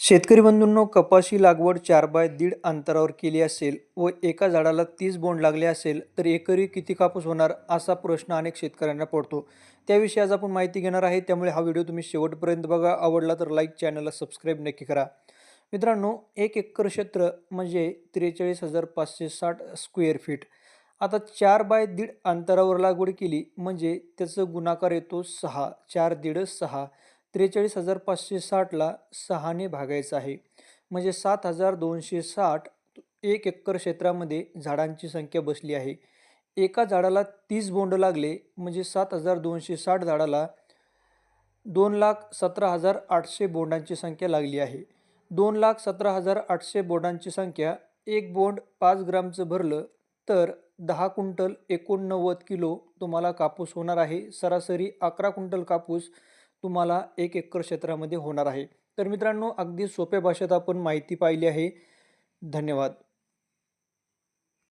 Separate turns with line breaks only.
शेतकरी बंधूंनो कपाशी लागवड चार बाय दीड अंतरावर केली असेल व एका झाडाला तीस बोंड लागले असेल तर एकरी किती कापूस होणार असा प्रश्न अनेक शेतकऱ्यांना पडतो. त्याविषयी आज आपण माहिती घेणार आहे त्यामुळे हा व्हिडिओ तुम्ही शेवटपर्यंत बघा. आवडला तर लाईक चॅनलला सबस्क्राईब नक्की करा. मित्रांनो एक एकर क्षेत्र म्हणजे त्रेचाळीस हजार पाचशे साठ स्क्वेअर फीट आता चार बाय दीड अंतरावर लागवड केली म्हणजे त्याचं गुणाकार येतो सहा चार दीड सहा. त्रेचाळीस हजार पाचशे साठला सहाने भागायचं आहे. म्हणजे सात हजार दोनशे साठ एक एकर क्षेत्रामध्ये झाडांची संख्या बसली आहे. एका झाडाला तीस बोंड लागले म्हणजे सात हजार दोनशे साठ झाडाला दोन लाख सतरा हजार आठशे बोंडांची संख्या लागली आहे. दोन लाख सतरा हजार आठशे बोंडांची संख्या एक बोंड पाच ग्रामचं भरलं तर दहा क्विंटल एकोणनव्वद किलो तुम्हाला कापूस होणार आहे. सरासरी अकरा क्विंटल कापूस तुम्हाला एक एकर क्षेत्रामध्ये होणार आहे. तर मित्रांनो अगदी सोप्या भाषेत आपण माहिती पाहिली आहे. धन्यवाद.